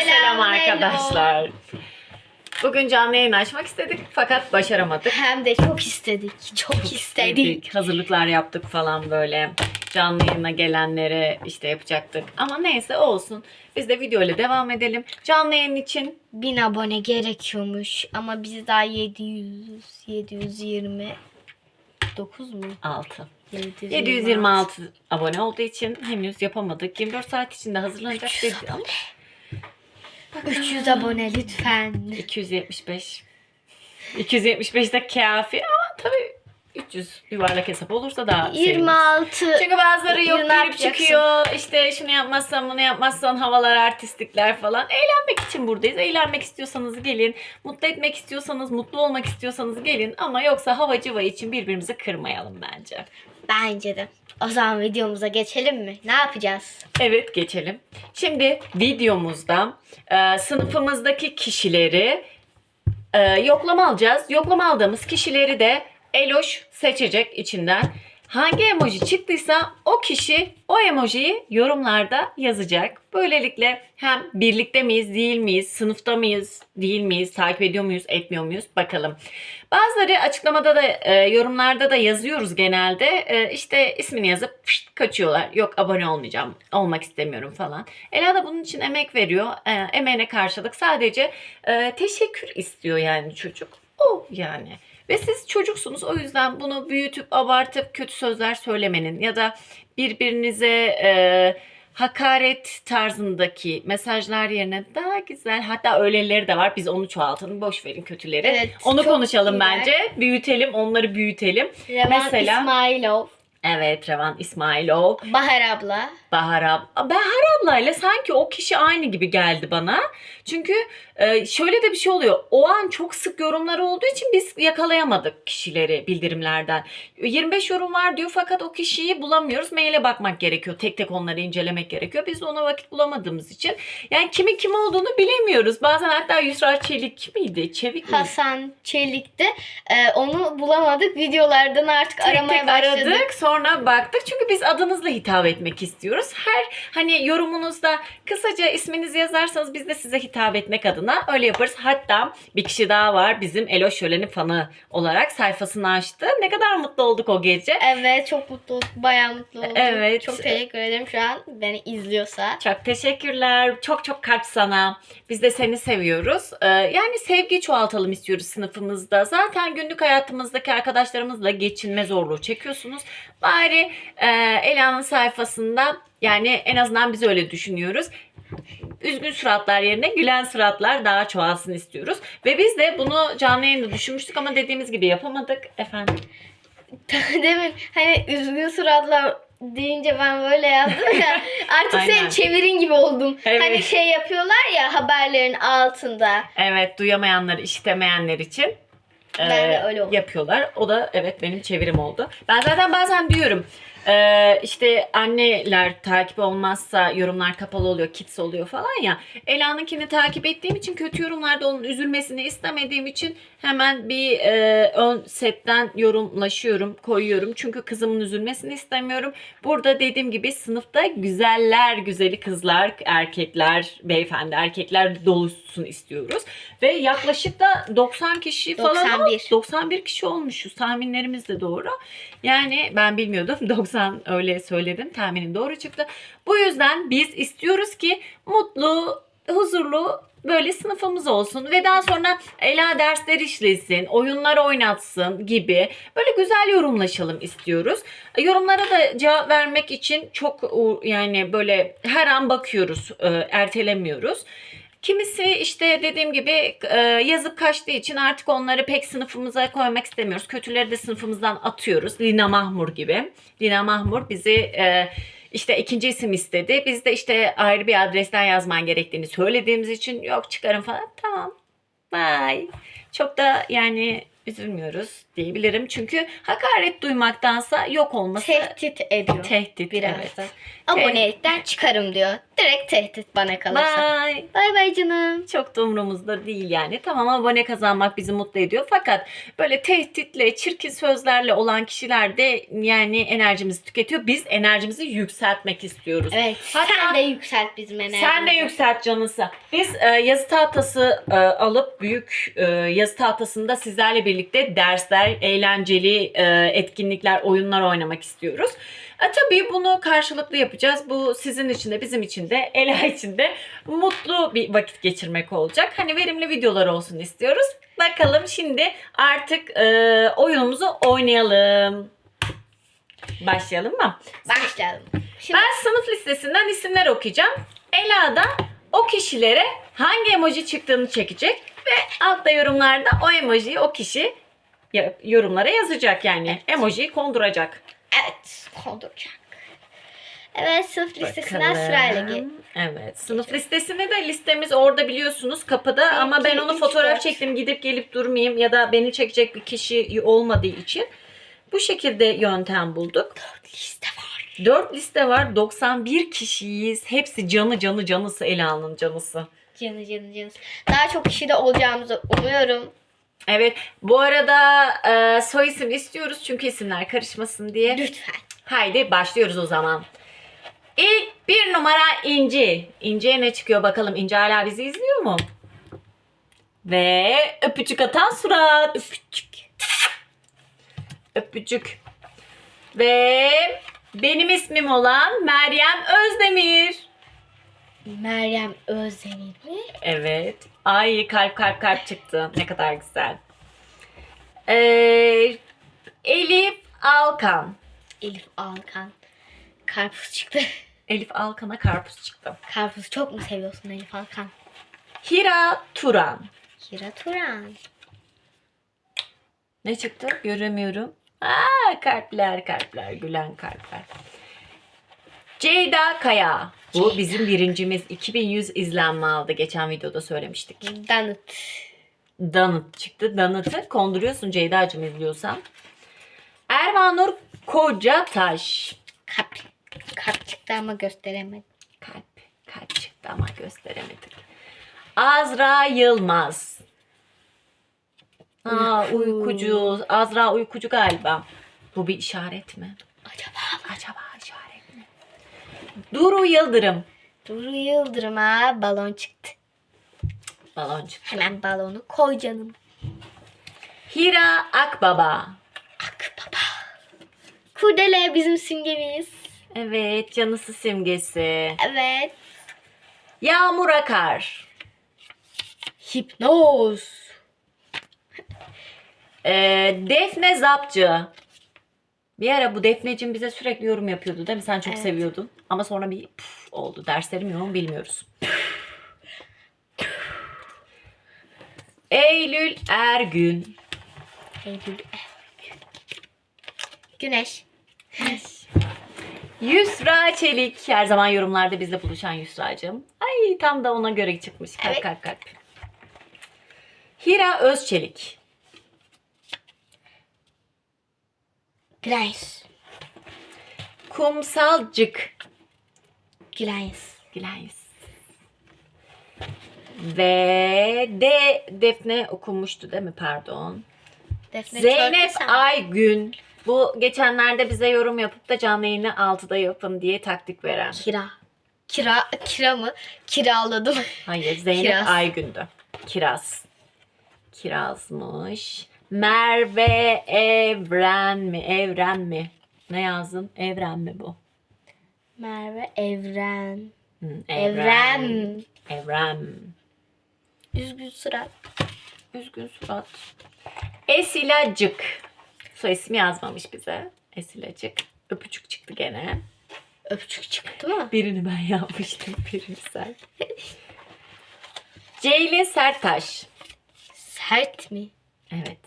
selam, selam hello. arkadaşlar. Bugün canlı yayın açmak istedik fakat başaramadık. Hem de çok istedik. Çok, istedik. Hazırlıklar yaptık falan böyle. Canlı yayına gelenlere işte yapacaktık. Ama neyse olsun. Biz de video ile devam edelim. Canlı yayın için 1000 abone gerekiyormuş ama biz daha 700 720 9 mu? 6. 726. 726 abone olduğu için henüz yapamadık. 24 saat içinde hazırlanacak dedi ama 300 abone lütfen. 275. 275 de kafi ama tabii 300 yuvarlak hesap olursa daha seviniriz. 26 Çünkü bazıları yok girip çıkıyor. İşte şunu yapmazsan bunu yapmazsan havalar artistikler falan. Eğlenmek için buradayız. Eğlenmek istiyorsanız gelin. Mutlu etmek istiyorsanız, mutlu olmak istiyorsanız gelin. Ama yoksa hava cıva için birbirimizi kırmayalım bence. Bence de. O zaman videomuza geçelim mi? Ne yapacağız? Evet geçelim. Şimdi videomuzda e, sınıfımızdaki kişileri e, yoklama alacağız. Yoklama aldığımız kişileri de Eloş seçecek içinden. Hangi emoji çıktıysa o kişi o emojiyi yorumlarda yazacak. Böylelikle hem birlikte miyiz, değil miyiz, sınıfta mıyız, değil miyiz, takip ediyor muyuz, etmiyor muyuz bakalım. Bazıları açıklamada da e, yorumlarda da yazıyoruz genelde. E, işte ismini yazıp pşt, kaçıyorlar. Yok abone olmayacağım, olmak istemiyorum falan. Ela da bunun için emek veriyor. E, emeğine karşılık sadece e, teşekkür istiyor yani çocuk. O yani. Ve siz çocuksunuz o yüzden bunu büyütüp abartıp kötü sözler söylemenin ya da birbirinize e, hakaret tarzındaki mesajlar yerine daha güzel hatta öyleleri de var biz onu çoğaltalım boş verin kötüleri. Evet, onu konuşalım iyiler. bence büyütelim onları büyütelim. Revan Mesela- İsmailov, Evet Revan İsmailov, Bahar abla. Bahar abla. Bahar ablayla sanki o kişi aynı gibi geldi bana. Çünkü e, şöyle de bir şey oluyor. O an çok sık yorumlar olduğu için biz yakalayamadık kişileri bildirimlerden. 25 yorum var diyor fakat o kişiyi bulamıyoruz. Maile bakmak gerekiyor. Tek tek onları incelemek gerekiyor. Biz de ona vakit bulamadığımız için. Yani kimin kim olduğunu bilemiyoruz. Bazen hatta Yusra Çelik miydi? Çevik miydi? Hasan Çelik'ti. Ee, onu bulamadık. Videolardan artık Tek aramaya tek başladık. aradık sonra baktık çünkü biz adınızla hitap etmek istiyoruz. Her hani yorumunuzda kısaca isminizi yazarsanız biz de size hitap etmek adına öyle yaparız. Hatta bir kişi daha var bizim Elo Şölen'in fanı olarak sayfasını açtı. Ne kadar mutlu olduk o gece. Evet çok mutlu olduk. Bayağı mutlu olduk. Evet. Çok teşekkür ederim şu an beni izliyorsa. Çok teşekkürler. Çok çok kalp sana. Biz de seni seviyoruz. Ee, yani sevgi çoğaltalım istiyoruz sınıfımızda. Zaten günlük hayatımızdaki arkadaşlarımızla geçinme zorluğu çekiyorsunuz. Bari e, Ela'nın sayfasında yani en azından biz öyle düşünüyoruz. Üzgün suratlar yerine gülen suratlar daha çoğalsın istiyoruz. Ve biz de bunu canlı yayında düşünmüştük ama dediğimiz gibi yapamadık. Efendim. Demin hani üzgün suratlar deyince ben böyle yaptım ya. Artık Aynen. senin çevirin gibi oldum. Evet. Hani şey yapıyorlar ya haberlerin altında. Evet duyamayanlar, işitemeyenler için Ben e, de öyle yapıyorlar. O da evet benim çevirim oldu. Ben zaten bazen diyorum e, işte anneler takip olmazsa yorumlar kapalı oluyor, kids oluyor falan ya. Ela'nınkini takip ettiğim için kötü yorumlarda onun üzülmesini istemediğim için hemen bir e, ön setten yorumlaşıyorum, koyuyorum. Çünkü kızımın üzülmesini istemiyorum. Burada dediğim gibi sınıfta güzeller güzeli kızlar, erkekler, beyefendi erkekler dolusun istiyoruz. Ve yaklaşık da 90 kişi falan 91. oldu. 91 kişi olmuşuz. Tahminlerimiz de doğru. Yani ben bilmiyordum. 90 öyle söyledim. Tahminim doğru çıktı. Bu yüzden biz istiyoruz ki mutlu, huzurlu böyle sınıfımız olsun ve daha sonra Ela dersler işlesin, oyunlar oynatsın gibi böyle güzel yorumlaşalım istiyoruz. Yorumlara da cevap vermek için çok yani böyle her an bakıyoruz, e, ertelemiyoruz. Kimisi işte dediğim gibi e, yazıp kaçtığı için artık onları pek sınıfımıza koymak istemiyoruz. Kötüleri de sınıfımızdan atıyoruz. Lina Mahmur gibi. Lina Mahmur bizi e, işte ikinci isim istedi. Biz de işte ayrı bir adresten yazman gerektiğini söylediğimiz için yok çıkarın falan. Tamam. Bye. Çok da yani üzülmüyoruz diyebilirim. Çünkü hakaret duymaktansa yok olması Tehdit ediyor. tehdit. Biraz evet. da. Abonelikten çıkarım diyor. Direkt tehdit bana kalırsa. Bye. Bay bay canım. Çok da umurumuzda değil yani. Tamam abone kazanmak bizi mutlu ediyor. Fakat böyle tehditle, çirkin sözlerle olan kişiler de yani enerjimizi tüketiyor. Biz enerjimizi yükseltmek istiyoruz. Evet. Hatta- sen de yükselt bizim enerjimizi. Sen de yükselt canısı. Biz e, yazı tahtası e, alıp büyük e, yazı tahtasında sizlerle birlikte dersler, eğlenceli e, etkinlikler, oyunlar oynamak istiyoruz. E, tabii bunu karşılıklı yapacağız. Bu sizin için de bizim için de Ela için de mutlu bir vakit geçirmek olacak. Hani verimli videolar olsun istiyoruz. Bakalım şimdi artık e, oyunumuzu oynayalım. Başlayalım mı? Başlayalım. Şimdi Ben sınıf listesinden isimler okuyacağım. Ela da o kişilere hangi emoji çıktığını çekecek ve altta yorumlarda o emojiyi o kişi yorumlara yazacak yani. Emojiyi konduracak. Evet konduracak. Evet sınıf listesinden Bakalım. sırayla gel. Evet. Sınıf listesini de listemiz orada biliyorsunuz kapıda ama ben onu üç, fotoğraf dört. çektim gidip gelip durmayayım ya da beni çekecek bir kişi olmadığı için bu şekilde yöntem bulduk. Liste var. 4 liste var. 91 kişiyiz. Hepsi canı canı canısı Ela'nın canısı. Canı canı canı. Daha çok kişi de olacağımızı umuyorum. Evet. Bu arada e, soy isim istiyoruz çünkü isimler karışmasın diye. Lütfen. Haydi başlıyoruz o zaman. İlk bir numara İnci. İnci'ye ne çıkıyor bakalım. İnci hala bizi izliyor mu? Ve öpücük atan surat. Öpücük. Öpücük. Ve benim ismim olan Meryem Özdemir. Meryem Özdemir mi? Evet. Ay kalp kalp kalp çıktı. Ne kadar güzel. Ee, Elif Alkan. Elif Alkan. Karpuz çıktı. Elif Alkan'a karpuz çıktı. Karpuz çok mu seviyorsun Elif Alkan? Hira Turan. Kira Turan. Ne çıktı? Göremiyorum. Aa, kalpler kalpler gülen kalpler. Ceyda Kaya. Bu bizim birincimiz. 2100 izlenme aldı. Geçen videoda söylemiştik. Danıt. Donut çıktı. Donut'ı konduruyorsun Ceyda'cığım izliyorsan. Ervanur Kocataş. Kalp. Kalp çıktı ama gösteremedim. Kalp. Kalp çıktı ama gösteremedik. Azra Yılmaz. Aa, Uyku. uykucu. Azra uykucu galiba. Bu bir işaret mi? Acaba? Acaba? Duru Yıldırım. Duru Yıldırım'a balon çıktı. Balon çıktı. Hemen balonu koy canım. Hira Akbaba. Ak baba. Kurdele bizim simgemiz. Evet canısı simgesi. Evet. Yağmur Akar. Hipnoz. Ee, Defne Zapcı. Bir ara bu Defneciğim bize sürekli yorum yapıyordu değil mi? Sen çok Evet. seviyordun. Ama sonra bir püf oldu. Derslerim yoğun bilmiyoruz. Eylül Ergün. Eylül. Güneş. Yusra Çelik. Her zaman yorumlarda bizle buluşan Yusra'cığım. Ay tam da ona göre çıkmış. Kalp Evet. kalp kalp. Hira Özçelik. Gülayız. Kumsalcık. Gülayız. Gülayız. Ve de Defne okunmuştu değil mi? Pardon. Defne Zeynep Çörkesen. Aygün. Bu geçenlerde bize yorum yapıp da canlı yayını 6'da yapın diye taktik veren. Kira. Kira, kira mı? Kiraladım. Hayır Zeynep Kiraz. Aygün'dü. Kiraz. Kirazmış. Merve Evren mi? Evren mi? Ne yazdın? Evren mi bu? Merve Evren. Hı, Evren. Evren. Üzgün surat. Üzgün surat. Esilacık. Soy ismi yazmamış bize. Esilacık. Öpücük çıktı gene. Öpücük çıktı mı? Birini ben yapmıştım. Birini sen. Ceylin Sertaş. Sert mi? Evet.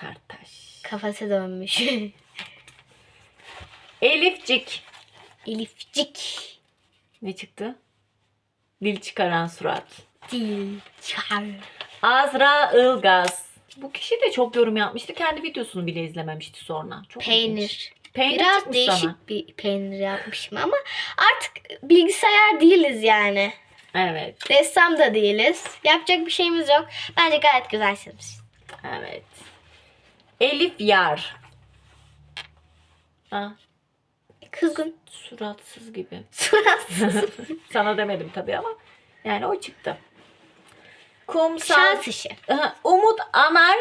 Sertaş. Kafası dönmüş. Elifcik. Elifcik. Ne çıktı? Dil çıkaran surat. Dil. Çar. Azra Ilgaz. Bu kişi de çok yorum yapmıştı. Kendi videosunu bile izlememişti sonra. Çok ilginç. Peynir. Peynir Biraz değişik sana. bir peynir yapmışım ama artık bilgisayar değiliz yani. Evet. Ressam da değiliz. Yapacak bir şeyimiz yok. Bence gayet güzel çizmiş. Evet. Elif Yar. Ah, Kızgın. suratsız gibi. Suratsız. Sana demedim tabii ama yani o çıktı. Kumsal. Şans işi. Umut Anar.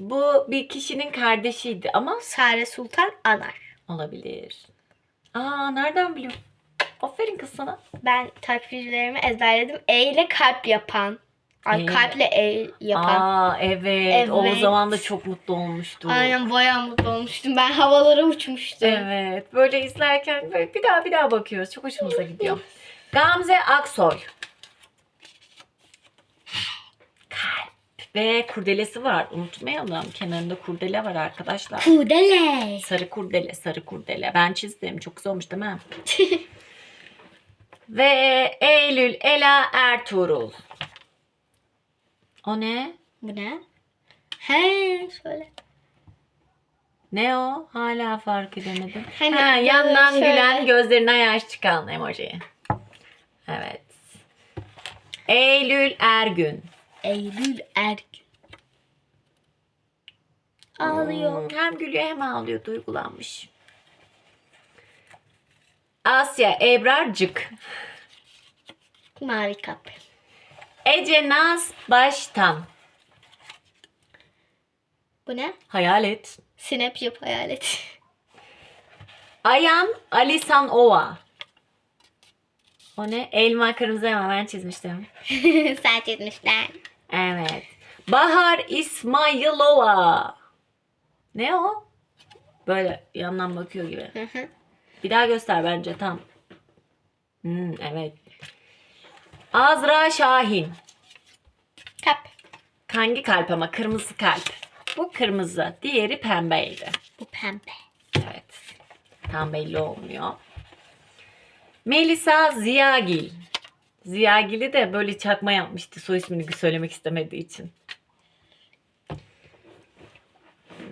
Bu bir kişinin kardeşiydi ama Sare Sultan Anar. olabilir. Aa nereden biliyorum? Aferin kız sana. Ben takvirlerimi ezberledim. E ile kalp yapan. Ay, E. kalple E yapan. Aa evet. O Evet. zaman da çok mutlu olmuştu. Aynen bayağı mutlu olmuştum. Ben havalara uçmuştum. Evet. Böyle izlerken böyle bir daha bir daha bakıyoruz. Çok hoşumuza gidiyor. Gamze Aksoy. Kalp. Ve kurdelesi var. Unutmayalım. Kenarında kurdele var arkadaşlar. Kudele. Sarı kurdele, sarı kurdele. Ben çizdim. Çok güzel olmuş değil mi? Ve Eylül Ela Ertuğrul. O ne? Bu ne? He şöyle. Ne o? Hala fark edemedim. Hani ha, yandan şöyle- gülen gözlerinden yaş çıkan emoji. Evet. Eylül Ergün. Eylül Ergün. Ağlıyor. Hmm, Hem gülüyor hem ağlıyor. Duygulanmış. Asya Ebrarcık. Mavi kapı. Ece Naz Baştan. Bu ne? Hayalet. Snap yap hayalet. Ayan Alisanova. O ne? Elma kırmızı elma ben çizmiştim. Sen çizmişler. Evet. Bahar İsmailova. Ne o? Böyle yandan bakıyor gibi. Bir daha göster bence tam. Hmm, evet. Azra Şahin. Kap. Hangi kalp ama? Kırmızı kalp. Bu kırmızı. Diğeri pembeydi. Bu pembe. Evet. Tam belli olmuyor. Melisa Ziyagil. Ziyagil'i de böyle çakma yapmıştı soy ismini söylemek istemediği için.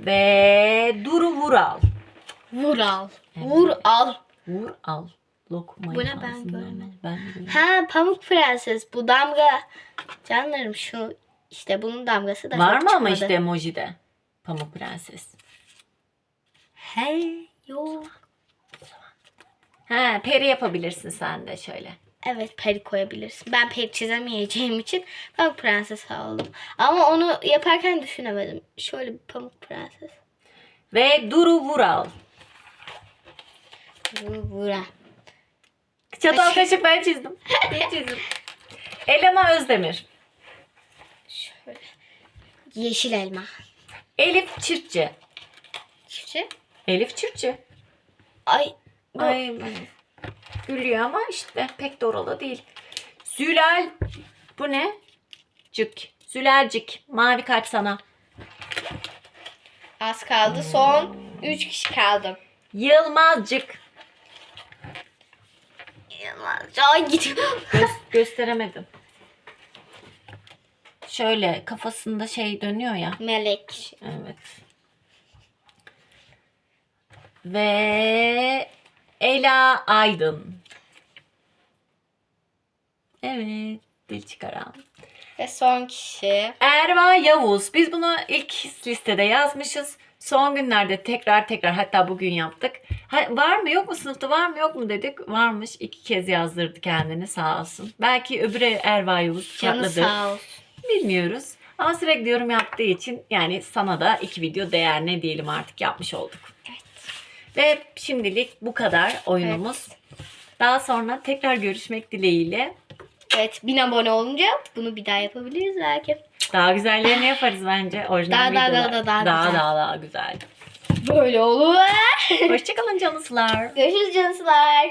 Ve Duru Vural. Vur al. Evet. Vur al. Lokmayı Bu ne? Ben ağzından görmedim. al. Ben de. Ha Pamuk Prenses. Bu damga. Canlarım şu işte bunun damgası da Var çok mı ama çıkmadı. işte emojide? Pamuk Prenses. He yok. Ha, peri yapabilirsin sen de şöyle. Evet peri koyabilirsin. Ben peri çizemeyeceğim için Pamuk Prenses aldım. Ama onu yaparken düşünemedim. Şöyle bir Pamuk Prenses. Ve Duru Vural. Vur vura. Çatal kaşık ben çizdim. Ben çizdim. Elena Özdemir. Şöyle. Yeşil elma. Elif Çiftçi. Çiftçi. Elif Çiftçi. Ay. bu- Ay gülüyor ama işte pek de oralı değil. Zülal bu ne? Cık. Zülalcik. Mavi kalp sana. Az kaldı. Son 3 kişi kaldı. Yılmazcık. Yılmaz. Ay gidiyor. Gö- gösteremedim. Şöyle kafasında şey dönüyor ya. Melek. Evet. Ve Ela Aydın. Evet. Dil çıkaran. Ve son kişi. Erva Yavuz. Biz bunu ilk listede yazmışız. Son günlerde tekrar tekrar hatta bugün yaptık. Ha, var mı yok mu sınıfta var mı yok mu dedik. Varmış. iki kez yazdırdı kendini sağ olsun. Belki öbürü Erva Yavuz Canı çatladı. sağ olsun. Bilmiyoruz. Ama sürekli yorum yaptığı için yani sana da iki video değer ne diyelim artık yapmış olduk. Ve şimdilik bu kadar oyunumuz. Daha sonra tekrar görüşmek dileğiyle. Evet 1000 abone olunca bunu bir daha yapabiliriz belki. Daha güzellerini yaparız bence. Orijinal Daha, daha, videolar. daha, daha, daha, güzel. daha, daha güzel. Böyle olur. Hoşçakalın canısılar. Görüşürüz canısılar.